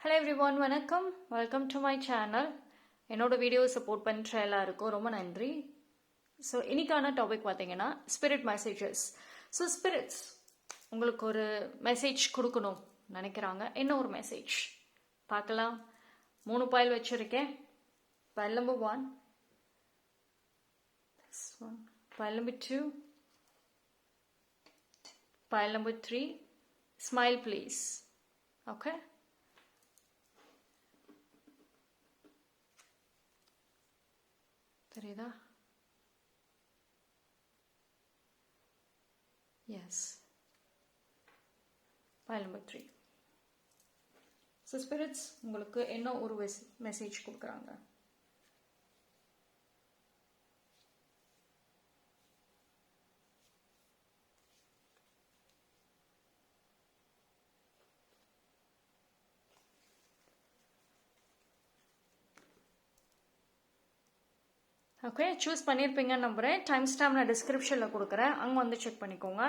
Hello everyone வணக்கம். Welcome to my channel என்னோடய video support பண்ணுற எல்லாருக்கும் ரொம்ப நன்றி. ஸோ இன்னைக்கான டாபிக் பார்த்தீங்கன்னா ஸ்பிரிட் மெசேஜஸ் ஸோ ஸ்பிரிட்ஸ் உங்களுக்கு ஒரு மெசேஜ் கொடுக்கணும் நினைக்கிறாங்க. என்ன ஒரு மெசேஜ் பார்க்கலாம். மூணு பாயில் வச்சுருக்கேன். Pile number one one pile number two pile number three smile please okay தெரியுதா? Yes pile number three so spirits உங்களுக்கு என்ன ஒரு மெசேஜ் கொடுக்குறாங்க? ஓகே சூஸ் பண்ணியிருப்பீங்கன்னு நம்புகிறேன் டைம் ஸ்டாம்ப் நான் டிஸ்கிரிப்ஷனில் கொடுக்குறேன். அங்கே வந்து செக் பண்ணிக்கோங்க.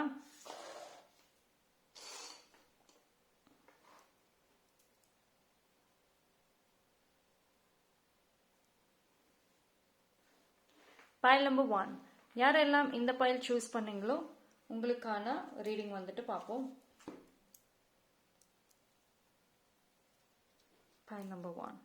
பயல் நம்பர் ஒன் யாரெல்லாம் இந்த பயல் சூஸ் பண்ணீங்களோ உங்களுக்கான ரீடிங் வந்துட்டு பார்ப்போம். Pile number one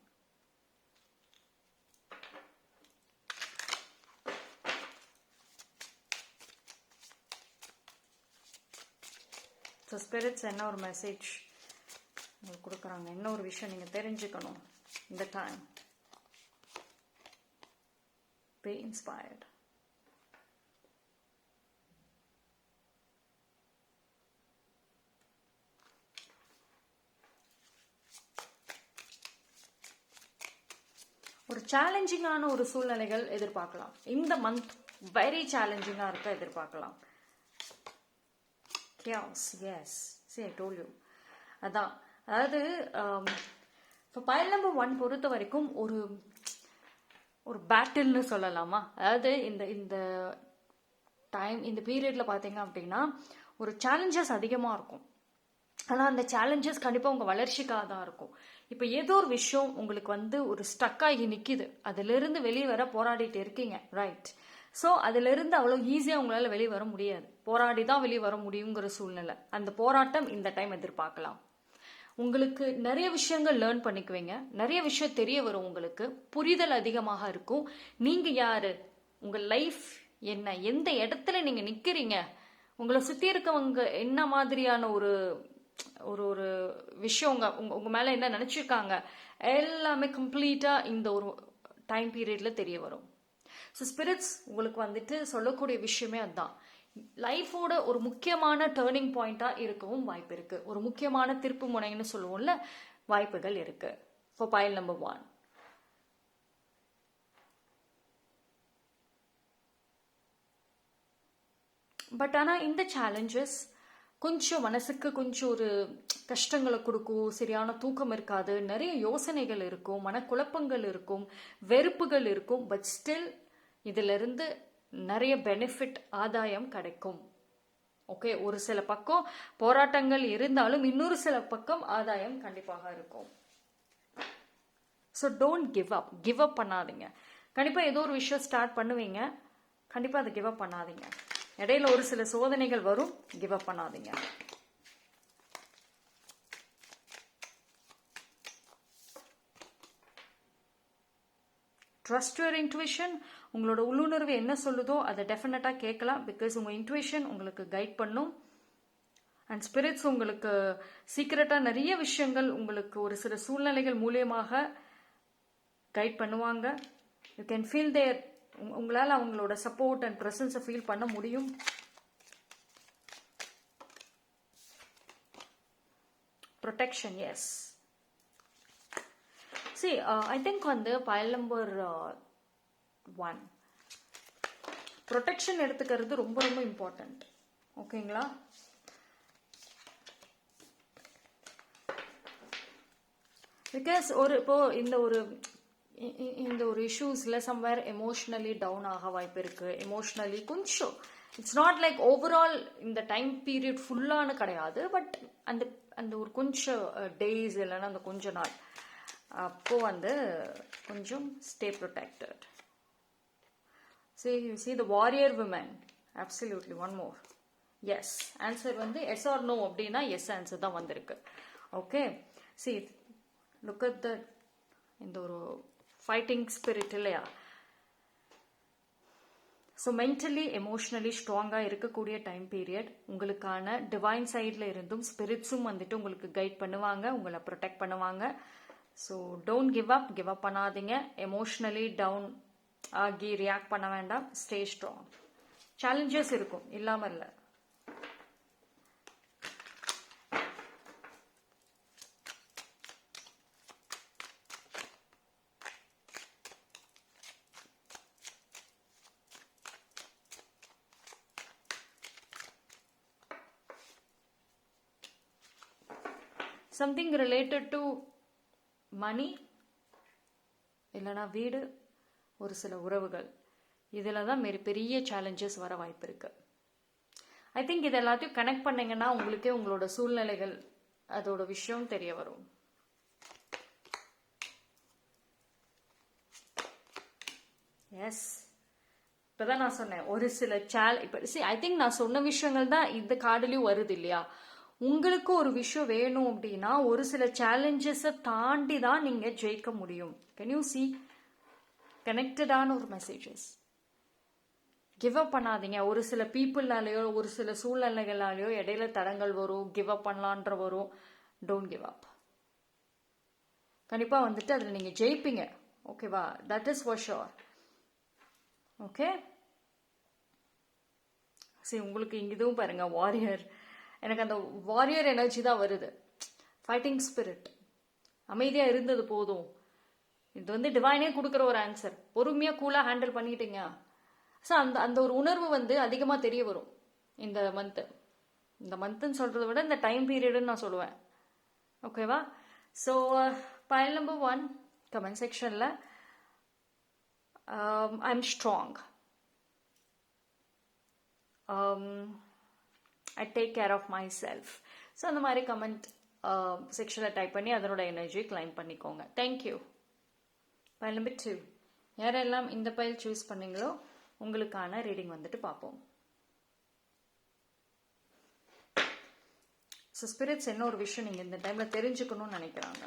so spirits என்ன ஒரு மெசேஜ் உங்களுக்கு கொடுக்குறாங்க. என்ன ஒரு விஷயம் நீங்கள் தெரிஞ்சுக்கணும் இந்த டைம் பி இன்ஸ்பயர்ட் ஒரு சேலஞ்சிங்கான ஒரு சூழ்நிலைகள் எதிர்பார்க்கலாம். இந்த மந்த் வெரி சேலஞ்சிங்காக இருக்க எதிர்பார்க்கலாம். கியாஸ் எஸ் சரி டோல் யூ அதான். அதாவது um, இப்போ பயல் நம்பர் ஒன் பொறுத்த வரைக்கும் ஒரு ஒரு பேட்டில்னு சொல்லலாமா? அதாவது இந்த இந்த டைம் இந்த பீரியடில் பார்த்தீங்க அப்படின்னா ஒரு சேலஞ்சஸ் அதிகமாக இருக்கும். ஆனால் அந்த சேலஞ்சஸ் கண்டிப்பாக உங்கள் வளர்ச்சிக்காக தான் இருக்கும். இப்போ ஏதோ ஒரு விஷயம் உங்களுக்கு வந்து ஒரு ஸ்டக் ஆகி நிற்கிது அதுலேருந்து வெளியே வர போராடிட்டு இருக்கீங்க. ரைட் ஸோ அதுலேருந்து அவ்வளோ ஈஸியாக உங்களால் வெளியே வர முடியாது. போராடி தான் வெளியே வர முடியுங்கிற சூழ்நிலை. அந்த போராட்டம் இந்த டைம் எதிர்பார்க்கலாம். உங்களுக்கு நிறைய விஷயங்கள் லேர்ன் பண்ணிக்குவீங்க. நிறைய விஷயம் தெரிய வரும் உங்களுக்கு. புரிதல் அதிகமாக இருக்கும். நீங்கள் யார்? உங்கள் லைஃப் என்ன? எந்த இடத்துல நீங்கள் நிற்கிறீங்க உங்களை சுற்றி இருக்கவங்க என்ன மாதிரியான ஒரு ஒரு ஒரு விஷயம் உங்கள் உங்கள் உங்கள் மேலே என்ன நினச்சிருக்காங்க? எல்லாமே கம்ப்ளீட்டாக இந்த ஒரு டைம் பீரியடில் தெரிய வரும். ஸோ ஸ்பிரிட்ஸ் உங்களுக்கு வந்துட்டு சொல்லக்கூடிய விஷயமே அதுதான் லைஃபோட ஒரு முக்கியமான டேர்னிங் பாயிண்ட்டாக இருக்கவும் வாய்ப்பு இருக்குது ஒரு முக்கியமான திருப்பு முனைன்னு சொல்லுவோம்ல வாய்ப்புகள் இருக்குது for pile number one but ஆனால் இந்த சேலஞ்சஸ் கொஞ்சம் மனசுக்கு கொஞ்சம் ஒரு கஷ்டங்களை கொடுக்கும் சரியான தூக்கம் இருக்காது நிறைய யோசனைகள் இருக்கும் மனக்குழப்பங்கள் இருக்கும் வெறுப்புகள் இருக்கும் பட் ஸ்டில் இதிலிருந்து நிறைய பெனிஃபிட் ஆதாயம் கிடைக்கும். ஓகே ஒரு சில பக்கம் போராட்டங்கள் இருந்தாலும் இன்னொரு சில பக்கம் ஆதாயம் கண்டிப்பாக இருக்கும். So don't give up give up பண்ணாதீங்க. கண்டிப்பாக ஏதோ ஒரு விஷயம் ஸ்டார்ட் பண்ணுவீங்க. கண்டிப்பாக அதை கிவ் அப் பண்ணாதீங்க. இடையில ஒரு சில சோதனைகள் வரும். கிவ் அப் பண்ணாதீங்க. ட்ரஸ்ட் யுவர் இன்ட்யூஷன் உங்களோட உள்ளுணர்வு என்ன சொல்லுதோ அதை டெஃபினட்டாக கேட்கலாம். பிகாஸ் உங்கள் இன்ட்யூஷன் உங்களுக்கு கைட் பண்ணும். அண்ட் ஸ்பிரிட்ஸ் உங்களுக்கு சீக்கிரட்டாக நிறைய விஷயங்கள் உங்களுக்கு ஒரு சில சூழ்நிலைகள் மூலியமாக கைட் பண்ணுவாங்க. யூ கேன் ஃபீல் தேர் உங்களால் அவங்களோட சப்போர்ட் அண்ட் ப்ரெசன்ஸை ஃபீல் பண்ண முடியும். Protection yes see I think வந்து பயல் நம்பர் ஒன் ப்ரொடெக்ஷன் எடுத்துக்கிறது ரொம்ப ரொம்ப இம்பார்ட்டண்ட் ஓகேங்களா பிகாஸ் ஒரு இப்போ இந்த ஒரு இந்த ஒரு இஷ்யூஸில் சம்வேர் எமோஷ்னலி டவுன் ஆக வாய்ப்பு இருக்குது எமோஷ்னலி கொஞ்சம். இட்ஸ் நாட் லைக் ஓவரால் இந்த டைம் பீரியட் ஃபுல்லானு கிடையாது பட் அந்த அந்த ஒரு கொஞ்சம் டேஸ் uh, இல்லைன்னா அந்த கொஞ்ச நாள். அப்போ வந்து கொஞ்சம் stay protected see you see the warrior women. Absolutely one more yes answer வந்து எஸ் ஆர் நோ அப்படின்னா எஸ் ஆன்சர் தான் வந்திருக்கு. Okay see look at the இந்த ஒரு ஃபைட்டிங் ஸ்பிரிட் இல்லையா? ஸோ மென்டலி எமோஷ்னலி ஸ்ட்ராங்காக இருக்கக்கூடிய டைம் பீரியட் உங்களுக்கான டிவைன் சைடில் இருந்தும் ஸ்பிரிட்ஸும் வந்துட்டு உங்களுக்கு கைட் பண்ணுவாங்க உங்களை ப்ரொடெக்ட் பண்ணுவாங்க. So don't give up give up பண்ணாதீங்க. எமோஷ்னலி டவுன் ஆகி ரியாக்ட் பண்ண வேண்டாம். ஸ்டே ஸ்ட்ராங் சேலஞ்சஸ் இருக்கும். இல்லாமல் இல்லை. சம்திங் ரிலேட்டட் டு மணி இல்லைனா வீடு ஒரு சில உறவுகள். இதில் தான் மாரி பெரிய சேலஞ்சஸ் வர வாய்ப்பு இருக்கு. ஐ திங்க் இது எல்லாத்தையும் கனெக்ட் பண்ணீங்கன்னா உங்களுக்கே உங்களோட சூழ்நிலைகள் அதோட விஷயம் தெரிய வரும். எஸ் இப்பதான் நான் சொன்னேன் ஒரு சில சேல் இப்போ சி ஐ திங்க் நான் சொன்ன விஷயங்கள் தான் இந்த கார்டுலேயும் வருது இல்லையா? உங்களுக்கு ஒரு விஷயம் வேணும் அப்படின்னா ஒரு சில சேலஞ்சஸை தாண்டி தான் நீங்கள் ஜெயிக்க முடியும். கேன் யூ சி கனெக்டடான ஒரு மெசேஜஸ் கிவ் அப் பண்ணாதீங்க. ஒரு சில பீப்புள்னாலேயோ ஒரு சில சூழ்நிலைகளாலேயோ இடையில தடங்கள் வரும் கிவ் அப் பண்ணலான்ற வரும். டோன்ட் கிவ் அப் கண்டிப்பாக வந்துட்டு அதில் நீங்கள் ஜெயிப்பீங்க. ஓகேவா that is for sure okay சரி உங்களுக்கு இங்க இதுவும் பாருங்கள் வாரியர் எனக்கு அந்த வாரியர் எனர்ஜி தான் வருது. ஃபைட்டிங் ஸ்பிரிட் அமைதியாக இருந்தது போதும். இது வந்து டிவைனே கொடுக்குற ஒரு ஆன்சர் பொறுமையாக கூலாக ஹேண்டில் பண்ணிட்டீங்க. ஸோ அந்த அந்த ஒரு உணர்வு வந்து அதிகமாக தெரிய வரும். இந்த மந்த்து இந்த மந்த்துன்னு சொல்கிறத விட இந்த டைம் பீரியடுன்னு நான் சொல்லுவேன். ஓகேவா so pile number one comment செக்ஷனில் I am strong I take care of myself so அந்த மாதிரி கமெண்ட் செக்ஷனில் டைப் பண்ணி அதனோட எனர்ஜியை கிளைம் பண்ணிக்கோங்க. தேங்க்யூ பை நம்பர் டூ யாரெல்லாம் இந்த பயில் சூஸ் பண்ணீங்களோ உங்களுக்கான ரீடிங் வந்துட்டு பார்ப்போம். ஸோ ஸ்பிரிட்ஸ் என்ன ஒரு விஷயம் நீங்கள் இந்த டைமில் தெரிஞ்சுக்கணும்னு நினைக்கிறாங்க?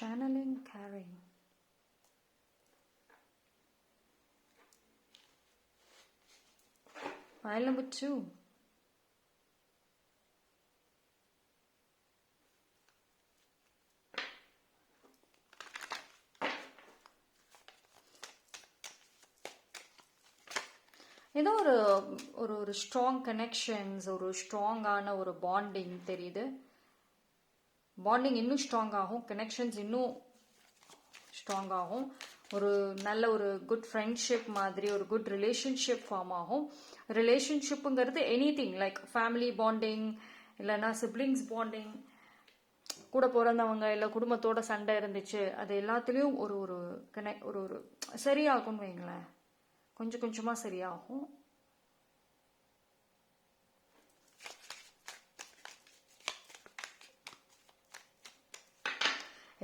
Channeling caring. file number two ஏதோ ஒரு ஒரு ஒரு ஸ்ட்ராங் கனெக்ஷன்ஸ் ஒரு ஸ்ட்ராங்கான ஒரு பாண்டிங் தெரியுது பாண்டிங் இன்னும் ஸ்ட்ராங் ஆகும். கனெக்ஷன்ஸ் இன்னும் ஸ்ட்ராங் ஆகும். ஒரு நல்ல ஒரு குட் ஃப்ரெண்ட்ஷிப் மாதிரி ஒரு குட் ரிலேஷன்ஷிப் ஃபார்ம் ஆகும். ரிலேஷன்ஷிப்புங்கிறது anything like family bonding இல்லைன்னா சிப்ளிங்ஸ் பாண்டிங் கூட பிறந்தவங்க இல்லை குடும்பத்தோட சண்டை இருந்துச்சு அது எல்லாத்துலேயும் ஒரு ஒரு கனெக்ட் ஒரு ஒரு சரியாகும்னு வைங்களேன். கொஞ்சம் கொஞ்சமாக சரியாகும்.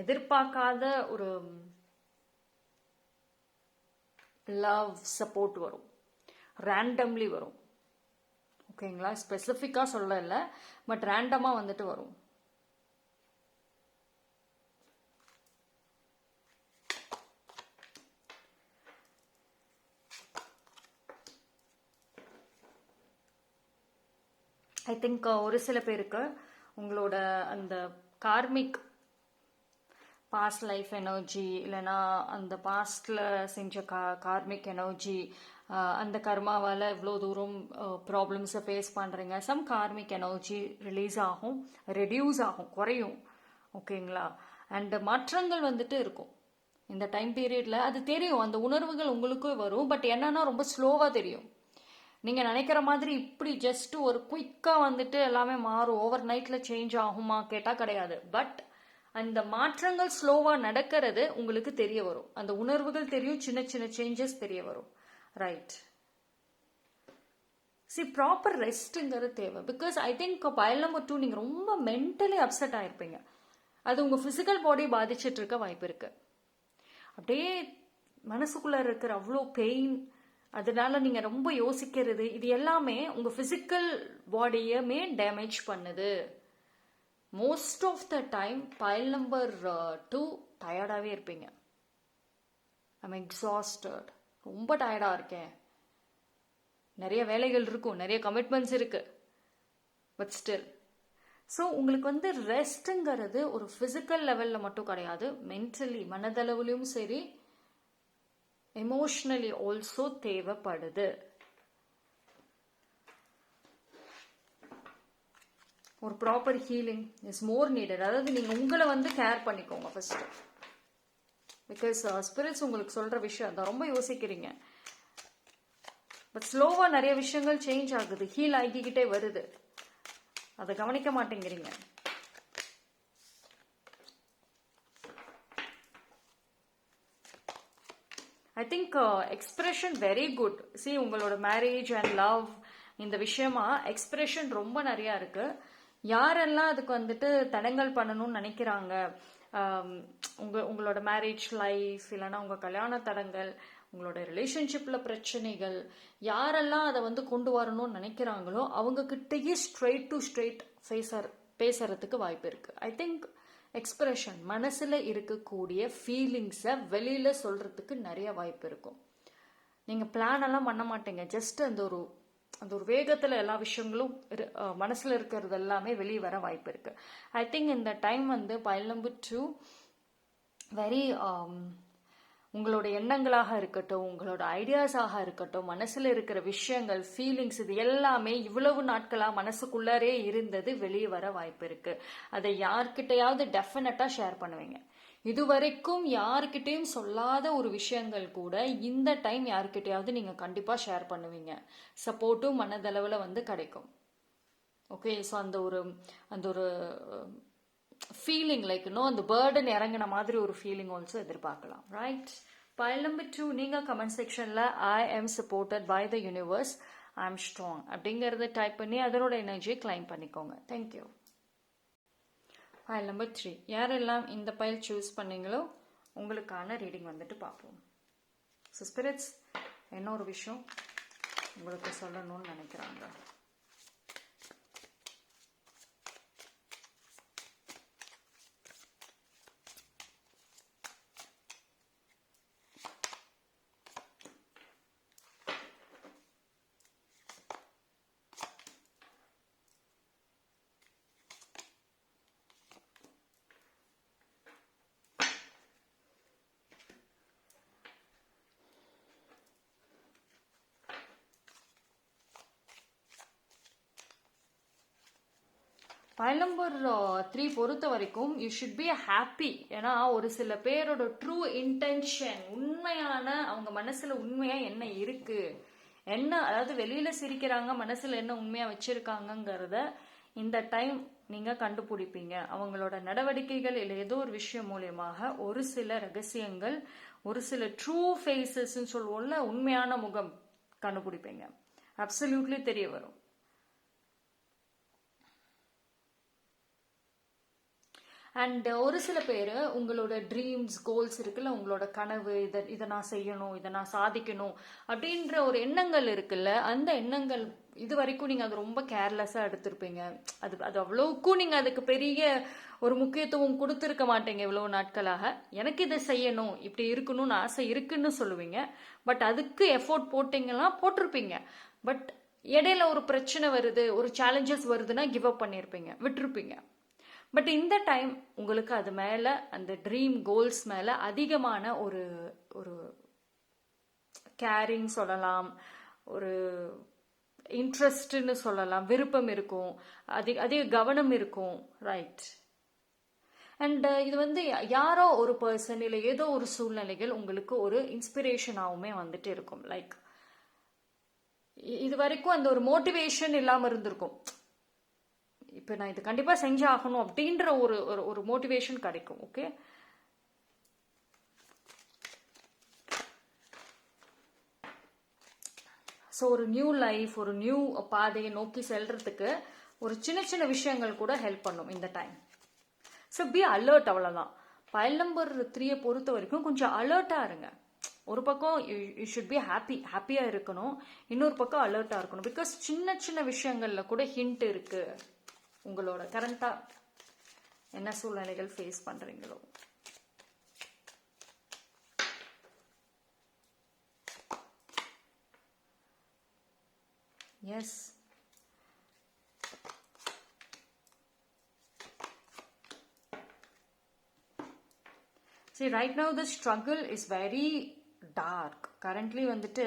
எதிர்பார்க்காத ஒரு லவ் சப்போர்ட் வரும். ரேண்டம்லி வரும். ஓகேங்களா ஸ்பெசிஃபிக்காக சொல்லலை பட் ரேண்டமாக வந்துட்டு வரும். ஐ திங்க் uh, ஒரு சில பேருக்கு உங்களோட அந்த கார்மிக் பாஸ்ட் லைஃப் எனர்ஜி இல்லைன்னா அந்த பாஸ்டில் செஞ்ச கா கார்மிக் எனர்ஜி அந்த கர்மாவால் இவ்வளோ தூரம் ப்ராப்ளம்ஸை ஃபேஸ் பண்ணுறீங்க சம் கார்மிக் எனர்ஜி ரிலீஸ் ஆகும் ரெடியூஸ் ஆகும் குறையும். ஓகேங்களா அண்ட் மாற்றங்கள் வந்துட்டு இருக்கும். இந்த டைம் பீரியடில் அது தெரியும். அந்த உணர்வுகள் உங்களுக்கும் வரும். பட் என்னன்னா ரொம்ப ஸ்லோவாக தெரியும். நீங்கள் நினைக்கிற மாதிரி இப்படி ஜஸ்ட் ஒரு குயிக்காக வந்துட்டு எல்லாமே மாறும். ஓவர் நைட்டில் சேஞ்ச் ஆகுமா கேட்டால் கிடையாது. பட் அந்த மாற்றங்கள் ஸ்லோவாக நடக்கிறது உங்களுக்கு தெரிய வரும். அந்த உணர்வுகள் தெரியும் சின்ன சின்ன சேஞ்சஸ் தெரிய வரும். ரைட் சி ப்ராப்பர் ரெஸ்ட்டுங்கிறது தேவை. Because I think pile number two நீங்கள் ரொம்ப மென்டலி அப்செட் ஆகிருப்பீங்க அது உங்கள் ஃபிசிக்கல் பாடியை பாதிச்சுட்டு இருக்க வாய்ப்பு இருக்கு. அப்படியே மனசுக்குள்ளே இருக்கிற அவ்வளோ பெயின் அதனால நீங்கள் ரொம்ப யோசிக்கிறது இது எல்லாமே உங்கள் ஃபிசிக்கல் பாடியுமே டேமேஜ் பண்ணுது. Most of the time pile number two டயர்டாகவே இருப்பீங்க. ஐம் எக்ஸாஸ்டட் ரொம்ப டயர்டாக இருக்கேன். நிறைய வேலைகள் இருக்கும் நிறைய கமிட்மெண்ட்ஸ் இருக்கு. பட் ஸ்டில் ஸோ உங்களுக்கு வந்து ரெஸ்ட்டுங்கிறது ஒரு ஃபிசிக்கல் லெவலில் மட்டும் கிடையாது. மென்டலி மனதளவுலையும் சரி எமோஷ்னலி ஆல்சோ தேவைப்படுது. ஒரு proper healing is more needed அதாவது நீங்கள் உங்களை வந்து கேர் பண்ணிக்கோங்க ஃபர்ஸ்ட் பிகாஸ் ஸ்பிரிட்ஸ் உங்களுக்கு சொல்கிற விஷயம் அதை ரொம்ப யோசிக்கிறீங்க. பட் ஸ்லோவாக நிறைய விஷயங்கள் சேஞ்ச் ஆகுது. ஹீல் ஆகிக்கிட்டே வருது. அதை கவனிக்க மாட்டேங்கிறீங்க. I think expression very good see உங்களோட மேரேஜ் அண்ட் லவ் இந்த விஷயமா எக்ஸ்பிரஷன் ரொம்ப நிறையா இருக்குது யாரெல்லாம் அதுக்கு வந்துட்டு தடங்கல் பண்ணணும்னு நினைக்கிறாங்க? உங்க உங்களோட மேரேஜ் லைஃப் இல்லைன்னா உங்க கல்யாண தடங்கள் உங்களோட ரிலேஷன்ஷிப்ல பிரச்சனைகள் யாரெல்லாம் அதை வந்து கொண்டு வரணும்னு நினைக்கிறாங்களோ அவங்க ஸ்ட்ரெயிட் டு ஸ்ட்ரெயிட் பேசர் பேசுறதுக்கு வாய்ப்பு இருக்கு. ஐ திங்க் எக்ஸ்பிரஷன் மனசுல இருக்கக்கூடிய ஃபீலிங்ஸை வெளியில சொல்றதுக்கு நிறைய வாய்ப்பு இருக்கும். நீங்க பிளான் எல்லாம் பண்ண மாட்டீங்க. ஜஸ்ட் அந்த ஒரு அந்த ஒரு வேகத்தில் எல்லா விஷயங்களும் மனசில் இருக்கிறது எல்லாமே வெளியே வர வாய்ப்பு இருக்குது ஐ திங்க் இந்த டைம் வந்து பைல் நம்பர் டூ வெரி உங்களோட எண்ணங்களாக இருக்கட்டும் உங்களோட ஐடியாஸாக இருக்கட்டும் மனசில் இருக்கிற விஷயங்கள் ஃபீலிங்ஸ் இது எல்லாமே இவ்வளவு நாட்களாக மனசுக்குள்ளாரே இருந்தது வெளியே வர வாய்ப்பு இருக்கு. அதை யார்கிட்டையாவது டெஃபினட்டாக ஷேர் பண்ணுவீங்க. இதுவரைக்கும் யாருக்கிட்டையும் சொல்லாத ஒரு விஷயங்கள் கூட இந்த டைம் யாருக்கிட்டையாவது நீங்கள் கண்டிப்பாக ஷேர் பண்ணுவீங்க. சப்போர்ட்டும் மனதளவில் வந்து கிடைக்கும். ஓகே ஸோ அந்த ஒரு அந்த ஒரு ஃபீலிங் லைக் இன்னும் அந்த பேர்டன் இறங்கின மாதிரி ஒரு ஃபீலிங் ஆல்சோ எதிர்பார்க்கலாம் ரைட் பைல் நம்பர் டூ நீங்கள் கமெண்ட் செக்ஷனில் I am supported by the universe I am strong அப்படிங்கிறத டைப் பண்ணி அதனோட எனர்ஜியை கிளைம் பண்ணிக்கோங்க. தேங்க்யூ ஃபைல் நம்பர் த்ரீ யாரெல்லாம் இந்த பைல் சூஸ் பண்ணீங்களோ உங்களுக்கான ரீடிங் வந்துட்டு பார்ப்போம். ஸோ ஸ்பிரிட்ஸ் என்ன ஒரு விஷயம் உங்களுக்கு சொல்லணும்னு நினைக்கிறாங்க? ஃபைல் நம்பர் த்ரீ பொறுத்த வரைக்கும் யூ ஷுட் பி ஹாப்பி ஏன்னா ஒரு சில பேரோட ட்ரூ இன்டென்ஷன் உண்மையான அவங்க மனசுல உண்மையா என்ன இருக்கு? என்ன அதாவது வெளியில சிரிக்கிறாங்க மனசுல என்ன உண்மையா வச்சுருக்காங்கங்கிறத இந்த டைம் நீங்க கண்டுபிடிப்பீங்க. அவங்களோட நடவடிக்கைகள் இல்லை ஏதோ ஒரு விஷயம் மூலியமாக ஒரு சில ரகசியங்கள் ஒரு சில ட்ரூ ஃபேஸஸ் சொல்லுவோம்ல உண்மையான முகம் கண்டுபிடிப்பீங்க. அப்சல்யூட்லி தெரிய வரும். அண்ட் uh, ஒரு சில பேர் உங்களோட ட்ரீம்ஸ் கோல்ஸ் இருக்குல்ல உங்களோட கனவு இதை இதை நான் செய்யணும் இதை நான் சாதிக்கணும் அப்படின்ற ஒரு எண்ணங்கள் இருக்குல்ல அந்த எண்ணங்கள் இது வரைக்கும் நீங்கள் அது ரொம்ப கேர்லெஸ்ஸாக எடுத்திருப்பீங்க. அது அது அவ்வளோக்கும் நீங்கள் அதுக்கு பெரிய ஒரு முக்கியத்துவம் கொடுத்துருக்க மாட்டீங்க இவ்வளோ நாட்களாக. எனக்கு இதை செய்யணும் இப்படி இருக்கணும்னு ஆசை இருக்குன்னு சொல்லுவீங்க. பட் அதுக்கு எஃபோர்ட் போட்டிங்கன்னா போட்டிருப்பீங்க. பட் இடையில ஒரு பிரச்சனை வருது ஒரு சேலஞ்சஸ் வருதுன்னா கிவ் அப் பண்ணியிருப்பீங்க விட்டுருப்பீங்க. பட் இந்த டைம் உங்களுக்கு அது மேலே அந்த ட்ரீம் கோல்ஸ் மேலே அதிகமான ஒரு ஒரு கேரிங் சொல்லலாம் ஒரு இன்ட்ரெஸ்ட்னு சொல்லலாம் விருப்பம் இருக்கும் அதிக அதிக கவனம் இருக்கும் ரைட் அண்ட் uh, இது வந்து யாரோ ஒரு பர்சன் இல்லை ஏதோ ஒரு சூழ்நிலைகள் உங்களுக்கு ஒரு இன்ஸ்பிரேஷனாகவுமே வந்துட்டு இருக்கும் லைக் இது வரைக்கும் அந்த ஒரு மோட்டிவேஷன் இல்லாமல் இருந்திருக்கும். இப்போ நான் இது கண்டிப்பாக செஞ்சாகணும் அப்படின்ற ஒரு ஒரு ஒரு மோட்டிவேஷன் கிடைக்கும் ஓகே ஸோ ஒரு நியூ லைஃப் ஒரு நியூ பாதையை நோக்கி செல்றதுக்கு ஒரு சின்ன சின்ன விஷயங்கள் கூட ஹெல்ப் பண்ணும் இந்த டைம் ஸோ பி அலர்ட் அவ்வளோதான் ஃபைல் நம்பர் த்ரீயை பொறுத்த வரைக்கும் கொஞ்சம் அலர்ட்டாக இருங்க. ஒரு பக்கம் யூ ஷுட் பி ஹாப்பி ஹாப்பியாக இருக்கணும். இன்னொரு பக்கம் அலர்ட்டாக இருக்கணும். பிகாஸ் சின்ன சின்ன விஷயங்களில் கூட ஹிண்ட் இருக்குது உங்களோட கரண்ட்டாக என்ன சூழ்நிலைகள் ஃபேஸ் பண்ணுறீங்களோ எஸ் சரி right now the struggle is very dark currently வந்துட்டு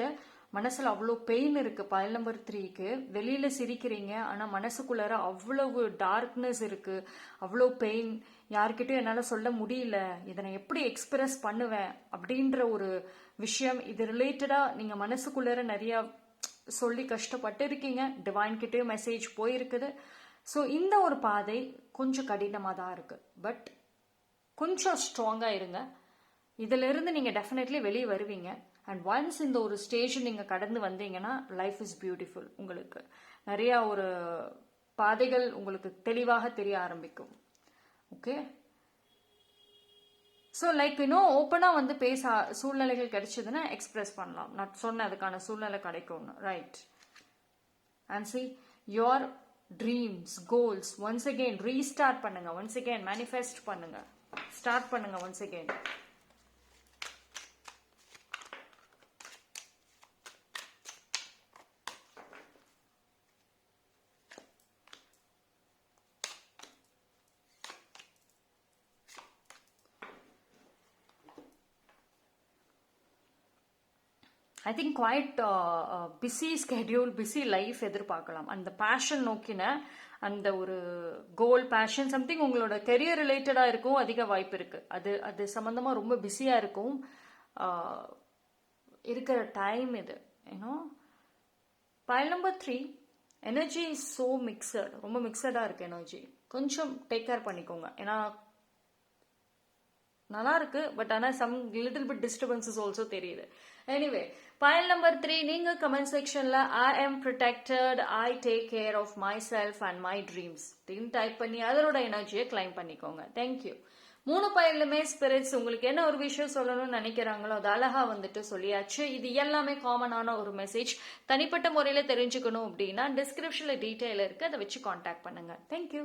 மனசில் அவ்வளோ பெயின் இருக்கு. பயல் நம்பர் த்ரீக்கு வெளியில சிரிக்கிறீங்க. ஆனால் மனசுக்குள்ளார அவ்வளவு டார்க்னஸ் இருக்கு. அவ்வளோ பெயின் யார்கிட்டயும் என்னால் சொல்ல முடியல. இதை நான் எப்படி எக்ஸ்பிரஸ் பண்ணுவேன்? அப்படின்ற ஒரு விஷயம். இது ரிலேட்டடாக நீங்கள் மனசுக்குள்ளார நிறையா சொல்லி கஷ்டப்பட்டு இருக்கீங்க. டிவைன் கிட்டேயும் மெசேஜ் போயிருக்குது. ஸோ இந்த ஒரு பாதை கொஞ்சம் கடினமாக தான் இருக்கு. பட் கொஞ்சம் ஸ்ட்ராங்காக இருங்க. இதிலிருந்து நீங்கள் டெஃபினெட்லி வெளியே வருவீங்க. அண்ட் ஒன்ஸ் இந்த ஒரு ஸ்டேஜ் நீங்கள் கடந்து வந்தீங்கன்னா லைஃப் இஸ் பியூட்டிஃபுல் உங்களுக்கு. நிறையா ஒரு பாதைகள் உங்களுக்கு தெளிவாக தெரிய ஆரம்பிக்கும். ஓகே ஸோ லைக் இன்னும் ஓப்பனாக வந்து பேச சூழ்நிலைகள் கிடைச்சதுன்னா எக்ஸ்பிரஸ் பண்ணலாம். நான் சொன்ன அதுக்கான சூழ்நிலை கிடைக்கும்னு. Right and see your dreams goals once again restart பண்ணுங்க. ஒன்ஸ் அகெயின் மேனிஃபெஸ்ட் பண்ணுங்க. ஸ்டார்ட் பண்ணுங்க once again I think quite busy schedule busy life எதிர்பார்க்கலாம். அந்த பேஷன் நோக்கின அந்த ஒரு கோல் பேஷன் சம்திங் உங்களோட கெரியர் ரிலேட்டடாக இருக்கும் அதிக வாய்ப்பு இருக்குது அது அது சம்மந்தமாக ரொம்ப பிஸியாக இருக்கும். இருக்கிற டைம் இது ஏன்னோ pile number three energy is so mixed ரொம்ப மிக்சடாக இருக்குது எனர்ஜி கொஞ்சம் டேக் கேர் பண்ணிக்கோங்க. ஏன்னா நல்லா இருக்கு பட் ஆனால் some little bit disturbances also தெரியுது. எனிவே பயல் நம்பர் த்ரீ நீங்கள் கமெண்ட் செக்ஷனில் I am protected I take care of myself and my dreams அப்படின்னு டைப் பண்ணி அதனோட எனர்ஜியை கிளைம் பண்ணிக்கோங்க. தேங்க்யூ மூணு பயிலுமே ஸ்பிரிட்ஸ் உங்களுக்கு என்ன ஒரு விஷயம் சொல்லணும்னு நினைக்கிறாங்களோ அது அழகா வந்துட்டு சொல்லியாச்சு. இது எல்லாமே காமனான ஒரு மெசேஜ் தனிப்பட்ட முறையில் தெரிஞ்சுக்கணும் அப்படின்னா டிஸ்கிரிப்ஷனில் டீட்டெயில் இருக்கு. அதை வச்சு காண்டாக்ட் பண்ணுங்க. தேங்க்யூ